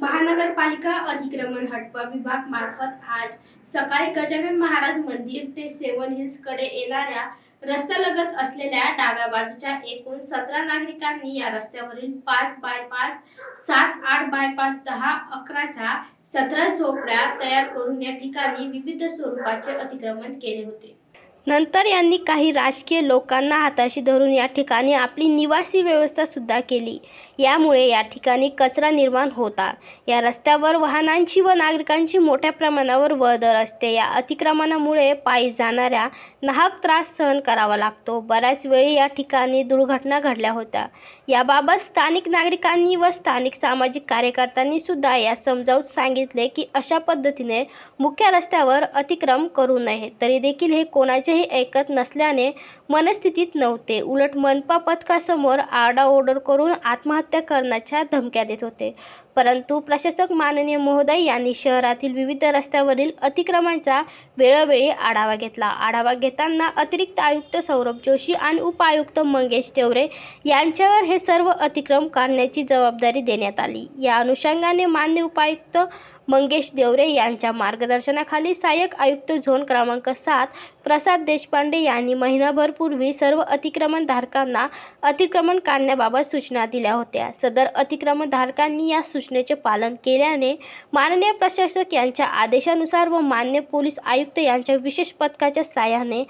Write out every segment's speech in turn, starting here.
महानगरपालिका अतिक्रमण हटवा विभाग मार्फत आज सकाळी गजानन महाराज मंदिर ते सेवन हिल्सकडे येणाऱ्या रस्त्यालगत असलेल्या डाव्या बाजूच्या एकूण सतरा नागरिकांनी या रस्त्यावरील पाच बाय पाच सात आठ बाय पाच दहा अकराच्या सतरा झोपड्या तयार करून या ठिकाणी विविध स्वरूपाचे अतिक्रमण केले होते. नंतर यांनी काही राजकीय लोकांना हाताशी धरून या ठिकाणी आपली निवासी व्यवस्थासुद्धा केली. यामुळे या ठिकाणी कचरा निर्माण होता. या रस्त्यावर वाहनांची व नागरिकांची मोठ्या प्रमाणावर वळदर असते. या अतिक्रमणामुळे पायी जाणाऱ्या नाहक त्रास सहन करावा लागतो. बऱ्याच वेळी या ठिकाणी दुर्घटना घडल्या होत्या. याबाबत स्थानिक नागरिकांनी व स्थानिक सामाजिक कार्यकर्त्यांनी सुद्धा या समजावून सांगितले की अशा पद्धतीने मुख्य रस्त्यावर अतिक्रम करू नये. तरी देखील हे कोणाचे कोणाचेही ऐकत नसल्याने मनस्थितीत नव्हते. उलट मनपा पथकासमोर आरडाओरड करून आत्महत्या करण्याच्या धमक्या देत होते. परंतु प्रशासक माननीय महोदय यांनी शहरातील विविध रस्त्यावरील अतिक्रमणाचा वेळोवेळी आढावा घेतला. आढावा घेताना अतिरिक्त आयुक्त सौरभ जोशी आणि उपायुक्त मंगेश तेवरे यांच्यावर हे सर्व अतिक्रम काढण्याची जबाबदारी देण्यात आली. या अनुषंगाने मान्य उपायुक्त मंगेश देवरे यांच्या मार्गदर्शनाखाली सहाय्यक आयुक्त झोन क्रमांक सात प्रसाद देशपांडे यांनी महिनाभरपूर्वी सर्व अतिक्रमणधारकांना अतिक्रमण काढण्याबाबत सूचना दिल्या होत्या. सदर अतिक्रमणधारकांनी या सूचनेचे पालन केल्याने माननीय प्रशासक यांच्या आदेशानुसार व मान्य पोलीस आयुक्त यांच्या विशेष पथकाच्या साहाय्याने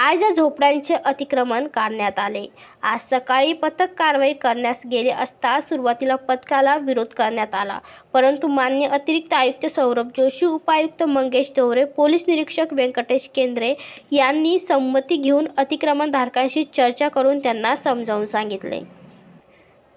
आज या झोपड्यांचे अतिक्रमण काढण्यात आले. आज सकाळी पथक कारवाई करण्यास गेले असता सुरुवातीला पथकाला विरोध करण्यात आला. परंतु मान्य अतिरिक्त आयुक्त सौरभ जोशी उपायुक्त मंगेश दोवरे पोलीस निरीक्षक व्यंकटेश केंद्रे यांनी संमती घेऊन अतिक्रमणधारकांशी चर्चा करून त्यांना समजावून सांगितले.